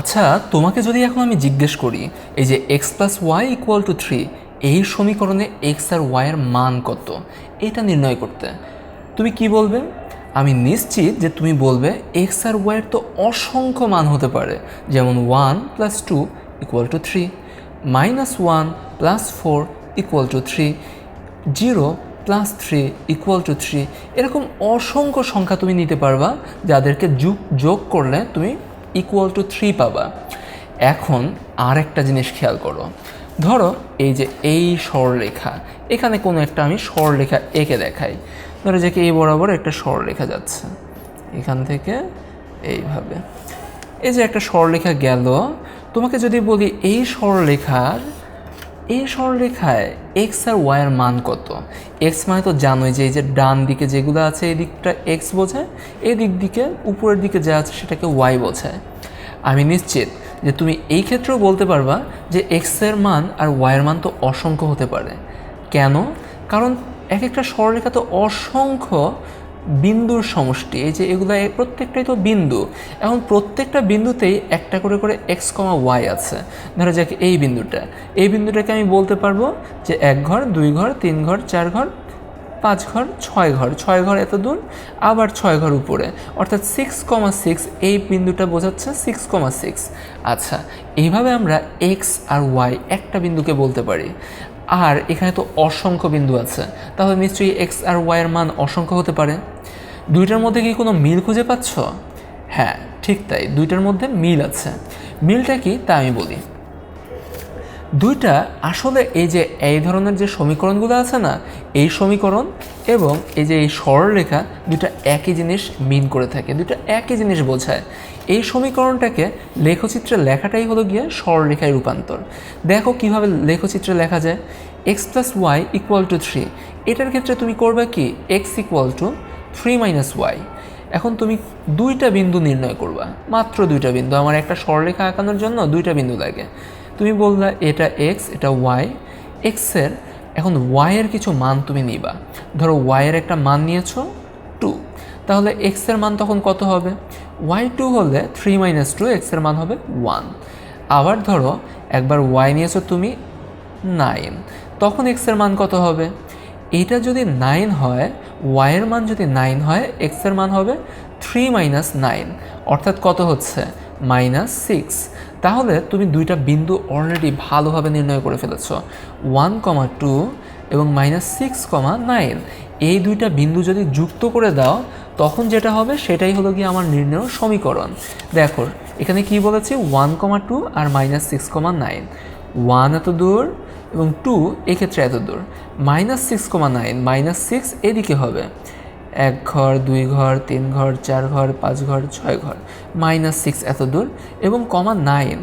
আচ্ছা তোমাকে যদি এখন আমি জিজ্ঞেস করি, এই যে X plus Y equal to three এই সমীকরণে এক্স আর ওয়াইয়ের মান কত? এটা নির্ণয় করতে। তুমি কি বলবে? আমি নিশ্চিত যে তুমি বলবে এক্স আর ওয়াইয়ের তো অসংখ্য মান হতে পারে, যেমন one plus two equal to three minus one plus four equal to three zero plus three equal to three এরকম অসংখ্য সংখ্যা তুমি নিতে পারবা, যাদেরকে যোগ করলে তুমি ইকুয়াল টু থ্রি পাবা। এখন আর একটা জিনিস খেয়াল করো। ধরো এই যে এই স্বরলেখা এখানে কোনো একটা আমি স্বরলেখা এঁকে দেখাই। ধরো যে কি এই বরাবর একটা স্বরলেখা যাচ্ছে। এখান থেকে এইভাবে। এই যে একটা স্বরলেখা গেল, তোমাকে যদি বলি এই সরলরেখার এই সরলরেখায় এক্স আর ওয়াইয়ের মান কত? এক্স মানে তো জানোই যে এই যে ডান দিকে যেগুলো আছে, এই দিকটা এক্স বোঝায়, এই দিক দিকে উপরের দিকে যা আছে সেটাকে ওয়াই বোঝায়। আমি নিশ্চিত যে তুমি এই ক্ষেত্রেও বলতে পারবা যে এক্সের মান আর ওয়াইয়ের মান তো অসংখ্য হতে পারে। কেন? কারণ এক একটা সরলরেখা তো অসংখ্য বিন্দুর সমষ্টি, এই যে এগুলো প্রত্যেকটাই তো বিন্দু। এখন প্রত্যেকটা বিন্দুতেই একটা করে করে এক্স কমা ওয়াই আছে। ধরো যাক এই বিন্দুটা। এই বিন্দুটাকে আমি বলতে পারব যে এক ঘর, দুই ঘর, তিন ঘর, চার ঘর পাঁচ ঘর ছয় ঘর ছয় ঘর এত দূর, আবার ছয় ঘর উপরে। অর্থাৎ সিক্স কমা সিক্স এই বিন্দুটা বোঝাচ্ছে সিক্স কমা সিক্স আচ্ছা এইভাবে আমরা এক্স আর ওয়াই একটা বিন্দুকে বলতে পারি। আর এখানে তো অসংখ্য বিন্দু আছে। তাহলে নিশ্চয়ই এক্স আর ওয়াইয়ের মান অসংখ্য হতে পারে। দুইটার মধ্যে কি কোনো মিল খুঁজে পাচ্ছ? হ্যাঁ ঠিক তাই। দুইটার মধ্যে মিল আছে। মিলটা কি? তা আমি বলি। দুইটা আসলে এই যে, এই ধরনের যে সমীকরণগুলো আছে না, এই সমীকরণ এবং এই যে এই সরলরেখা দুইটা একই জিনিস মিন করে থাকে, দুইটা একই জিনিস বোঝায়। এই সমীকরণটাকে লেখচিত্রে লেখাটাই হলো গিয়ে সরলরেখায় রূপান্তর। দেখো কীভাবে লেখচিত্রে লেখা যায়। X plus Y equal to three এটার ক্ষেত্রে তুমি করবে কি? X equal to three minus Y এখন তুমি দুইটা বিন্দু নির্ণয় করবা। মাত্র দুইটা বিন্দু। আমার একটা সরলরেখা আঁকানোর জন্য দুইটা বিন্দু লাগে। তুমি বললা এটা এক্স এটা ওয়াই এক্সের এখন ওয়াইয়ের কিছু মান তুমি নিবা। ধরো ওয়াইয়ের একটা মান নিয়েছো টু তাহলে এক্সের মান তখন কত হবে? ওয়াই টু হলে থ্রি মাইনাস টু এক্সের মান হবে ওয়ান আবার ধরো একবার ওয়াই নিয়েছো তুমি নাইন তখন এক্সের মান কত হবে? এটা যদি নাইন হয় ওয়াইয়ের মান যদি নাইন হয় এক্সের মান হবে থ্রি মাইনাস নাইন অর্থাৎ কত হচ্ছে? মাইনাস সিক্স তাহলে তুমি দুইটা বিন্দু অলরেডি ভালোভাবে নির্ণয় করে ফেলেছ। ওয়ান কমা টু এবং মাইনাস সিক্স কমা নাইন এই দুইটা বিন্দু যদি যুক্ত করে দাও, তখন যেটা হবে সেটাই হলো গিয়ে আমার নির্ণয় সমীকরণ। দেখো, এখানে কি বলেছি? ওয়ান কমা টু আর minus six comma nine one এত দূর এবং টু এক্ষেত্রে এত দূর। Minus six comma nine minus six এদিকে হবে। এক ঘর, দুই ঘর, তিন ঘর, চার ঘর, পাঁচ ঘর, ছয় ঘর। মাইনাস সিক্স এত দূর। এবং কমা নাইন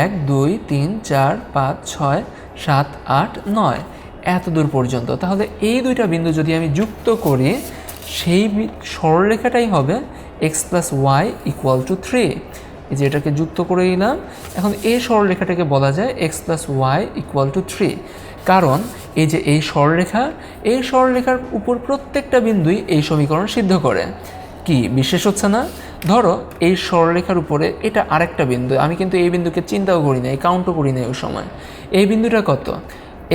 এক, দুই, তিন, চার, পাঁচ, ছয়, সাত, আট, নয়। এত দূর পর্যন্ত। তাহলে এই দুইটা বিন্দু যদি আমি যুক্ত করি, সেই সরলরেখাটাই হবে X plus Y equal to three যে এটাকে যুক্ত করে দিলাম এখন এই সরলরেখাটাকে বলা যায় X plus Y equal to three কারণ এই যে এই সরলরেখা এই সরলরেখার উপর প্রত্যেকটা বিন্দুই এই সমীকরণ সিদ্ধ করে। কি, বিশেষ হচ্ছে না? ধরো, এই সরলরেখার উপরে এটা আরেকটা বিন্দু, আমি কিন্তু এই বিন্দুকে চিন্তাও করি নাই কাউন্টও করি নাই ওই সময়। এই বিন্দুটা কত?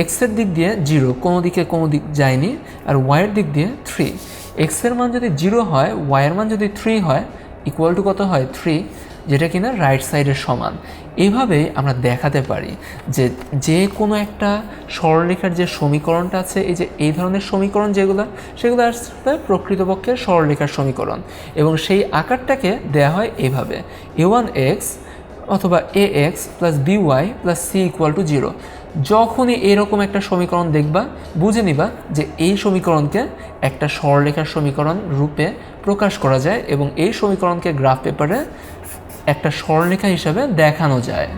এক্সের দিক দিয়ে জিরো কোনো দিকে কোনো দিক যায়নি, আর ওয়াইয়ের দিক দিয়ে থ্রি এক্সের মান যদি জিরো হয় ওয়াইয়ের মান যদি থ্রি হয় ইকুয়াল টু কত হয়? থ্রি যেটা কিনা রাইট সাইডের সমান। এইভাবে আমরা দেখাতে পারি যে যে কোনো একটা সরলরেখার যে সমীকরণটা আছে, এই যে এই ধরনের সমীকরণ যেগুলো, সেগুলো আসলে প্রকৃতপক্ষে সরলরেখার সমীকরণ। এবং সেই আকারটাকে দেয়া হয় এভাবে এ ওয়ান এক্স অথবা A X plus B Y plus C equal to zero যখনই এরকম একটা সমীকরণ দেখবা, বুঝে নিবা যে এই সমীকরণকে একটা সরলরেখার সমীকরণ রূপে প্রকাশ করা যায় এবং এই সমীকরণকে গ্রাফ পেপারে একটা স্বর্ণরেখা হিসাবে দেখানো যায়।